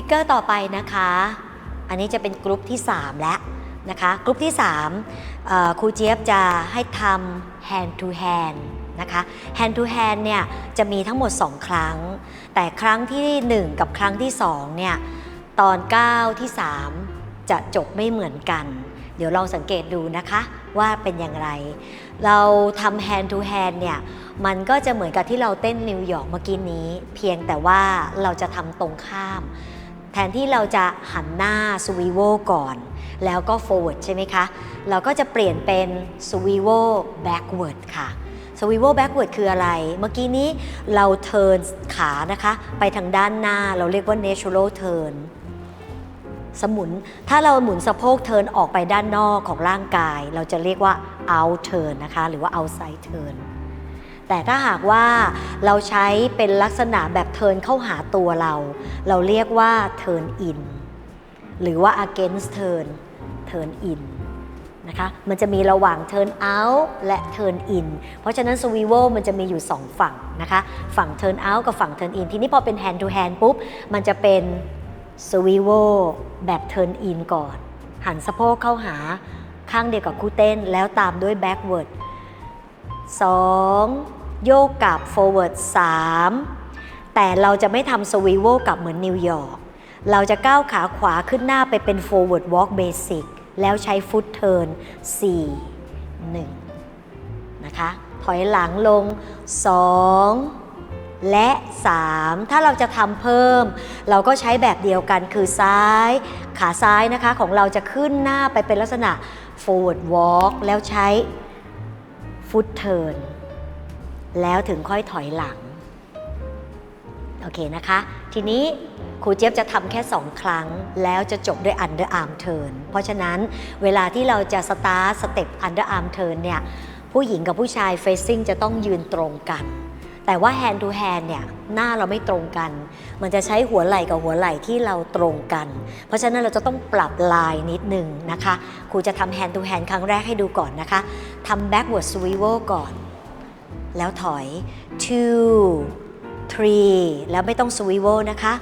ฟิกเกอร์ต่อไปนะคะ อันนี้จะเป็นกรุ๊ปที่ 3 แล้วนะคะกรุ๊ปที่3ครูเจี๊ยบจะให้ทำ hand to hand นะคะ hand to hand เนี่ยจะมีทั้งหมด 2 ครั้ง แต่ครั้งที่ 1 กับครั้งที่2เนี่ยตอน 9 ที่ 3 จะจบไม่เหมือนกัน เดี๋ยวลองสังเกตดูนะคะว่าเป็นอย่างไร เราทำ hand to hand เนี่ยมันก็จะเหมือนกับที่เราเต้นนิวยอร์กเมื่อกี้นี้ เพียงแต่ว่าเราจะทำตรงข้าม แทนที่เราจะหันหน้าสวีโวก่อน แล้วก็ forward ใช่ไหมคะ เราก็จะเปลี่ยนเป็นสวีโว backward ค่ะสวีโว backward คืออะไร เมื่อกี้นี้เรา turn ขานะคะ ไปทางด้านหน้าเราเรียกว่า natural turn สมุน ถ้าเราหมุนสะโพกเทินออกไปด้านนอกของร่างกาย เราจะเรียกว่า out turn นะคะ หรือว่า outside turn แต่ถ้าหากว่าเราใช้เป็นลักษณะแบบเทินเข้าหาตัวเรา เราเรียกว่า turn in หรือว่า against turn turn in นะคะ มันจะมีระหว่าง turn out และ turn in เพราะฉะนั้น swivel มันจะมีอยู่ 2 ฝั่งนะคะ ฝั่ง turn out กับฝั่ง turn in ทีนี้พอเป็น hand to hand ปุ๊บ มันจะเป็น swivel แบบ turn in ก่อน หันสะโพกเข้าหาข้างเดียวกับคู่เต้น แล้วตามด้วย backward 2 โยกกลับ forward 3 แต่เราจะไม่ทำ swivel กลับเหมือนนิวยอร์ก เราจะก้าวขาขวาขึ้นหน้าไปเป็น forward walk basic แล้วใช้ foot turn 4 1 นะคะ ถอยหลังลง 2และ 3 ถ้าเราจะทำเพิ่ม เราก็ใช้แบบเดียวกันคือซ้าย ขาซ้ายนะคะของเราจะขึ้นหน้าไปเป็นลักษณะ forward walk แล้วใช้ foot turn แล้วถึงค่อยถอยหลัง โอเคนะคะ ทีนี้ครูเจี๊ยบจะทำแค่ 2 ครั้ง แล้วจะจบด้วย underarm turn เพราะฉะนั้นเวลาที่เราจะสตาร์สเต็ป underarm turn เนี่ยผู้หญิงกับผู้ชาย facing จะต้องยืนตรงกัน แต่ว่า hand to hand เนี่ยหน้าเราไม่ตรงกัน มันจะใช้หัวไหล่กับหัวไหล่ที่เราตรงกัน เพราะฉะนั้นเราจะต้องปรับลายนิดนึงนะคะครูจะทำ hand to hand ครั้งแรกให้ดูก่อนนะคะทำ backward swivel ก่อน แล้วถอย two three แล้วไม่ต้อง swivel นะคะ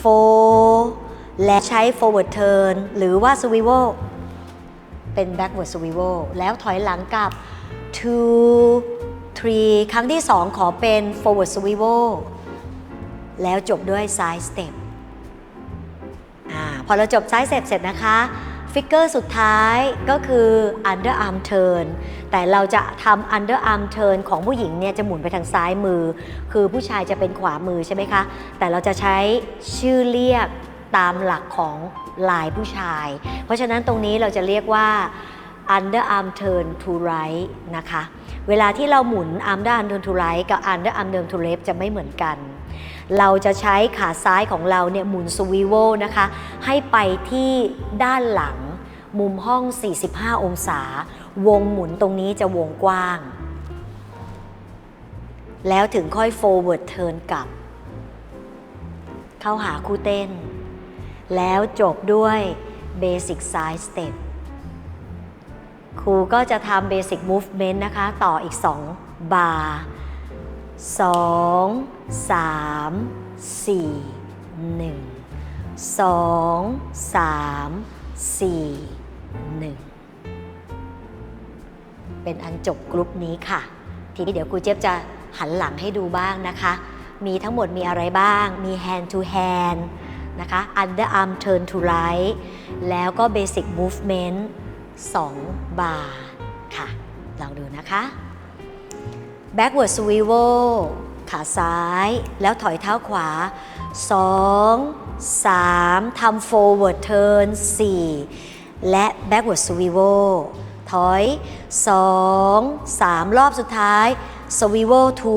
four และใช้ forward turn หรือว่า swivel เป็น backward swivel แล้วถอยหลังกลับ two three ครั้งที่ 2 ขอเป็น forward swivel แล้วจบด้วย side step อาพอเราจบ side step เสร็จนะคะ ฟิกเกอร์สุดท้ายก็คือ underarm turn แต่เราจะทำ underarm turn ของผู้หญิงเนี่ยจะหมุนไปทางซ้ายมือ คือผู้ชายจะเป็นขวามือใช่ไหมคะ แต่เราจะใช้ชื่อเรียกตามหลักของลายผู้ชาย เพราะฉะนั้นตรงนี้เราจะเรียกว่า underarm turn to right นะคะ เวลาที่เราหมุน underarm turn to right กับ underarm turn to left จะไม่เหมือนกัน เราจะใช้ขาซ้ายของเราเนี่ยหมุนสวีโวนะคะ ให้ไปที่ด้านหลัง มุมห้อง 45 องศา วงหมุนตรงนี้จะวงกว้าง แล้วถึงค่อย forward turn กลับ เข้าหาคู่เต้น แล้วจบด้วย basic side step ครูก็จะทำ basic movement นะคะ ต่ออีก 2 บาร์ สองสามสี่หนึ่งสองสามสี่หนึ่งเป็นอันจบกรุ๊ปนี้ค่ะ ทีนี้เดี๋ยวครูเจี๊ยบจะหันหลังให้ดูบ้างนะคะ มีทั้งหมดมีอะไรบ้าง มี hand to hand นะคะ underarm turn to right แล้วก็ basic movement 2 บาร์ค่ะ ลองดูนะคะ backward swivel ขาซ้ายแล้วถอยเท้าขวา 2 3ทำ forward turn 4 และ backward swivel ถอย 2 3 รอบสุดท้าย swivel to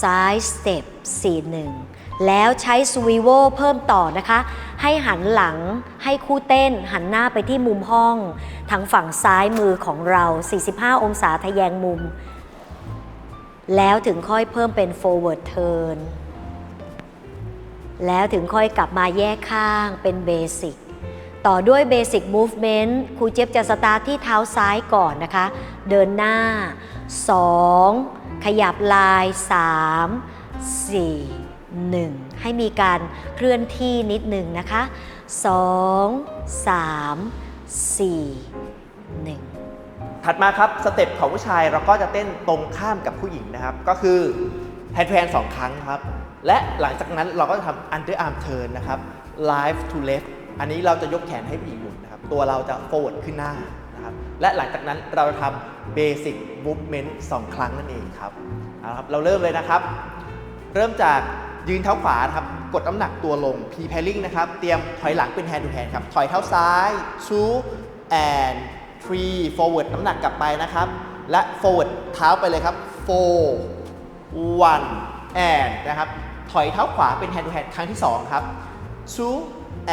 side step 4 1 แล้วใช้ swivel เพิ่มต่อนะคะ ให้หันหลังให้คู่เต้นหันหน้าไปที่มุมห้อง ทางฝั่งซ้ายมือของเรา 45 องศาทะแยงมุม แล้วถึงค่อยเพิ่มเป็น forward turn แล้วถึงค่อยกลับมาแยกข้างเป็น basic ต่อด้วย basic movement ครูเจี๊ยบจะสตาร์ทที่เท้าซ้ายก่อนนะคะ เดินหน้า 2 ขยับลาย 3 4 1 ให้มีการเคลื่อนที่นิดหนึ่งนะคะ 2 3 4 1 ถัดมาครับสเต็ปของผู้ชายเราก็จะเต้นตรงข้ามกับผู้หญิงนะครับ ก็คือแฮนด์แพนสองครั้งครับ และหลังจากนั้นเราก็จะทำ under arm turn นนะครับ live to left อันนี้เราจะยกแขนให้ผู้หญิงหมุนนะครับ ตัวเราจะ forward ขึ้นหน้านะครับและหลังจากนั้นเราจะทำ basic movement สองครั้งนั่นเองครับเอาละครับเราเริ่มเลยนะครับ เริ่มจากยืนเท้าขวาครับกดน้ำหนักตัวลง P pairing นะครับ เตรียมถอยหลังเป็น hand to hand ครับ ถอยเท้าซ้าย two and three forward น้ำหนักกลับไปนะครับ และ forward เท้าไปเลยครับ four one and นะครับ ถอยเท้าขวาเป็น hand to hand ครั้งที่ 2 ครับ two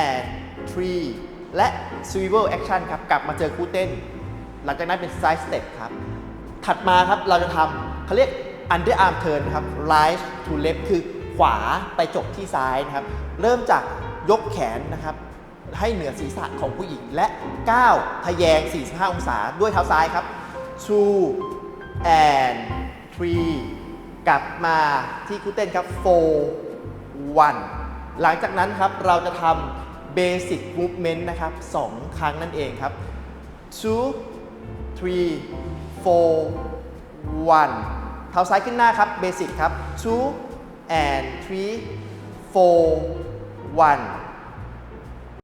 and three และ swivel action ครับ กลับมาเจอคู่เต้น หลังจากนั้นเป็น side step ครับ ถัดมาครับเราจะทำเขาเรียก under arm turn นครับ right to left คือขวาไปจบที่ซ้ายนะครับ เริ่มจากยกแขนนะครับ ให้เหนือศีรษะของผู้หญิงและก้าวทะแยง 45 องศาด้วยเท้าซ้ายครับ two and three กลับมาที่คู่เต้นครับ four one หลังจากนั้นครับเราจะทำ basic movement นะครับ 2 ครั้งนั่นเองครับ two three four one เท้าซ้ายขึ้นหน้าครับเบสิกครับ two and three four one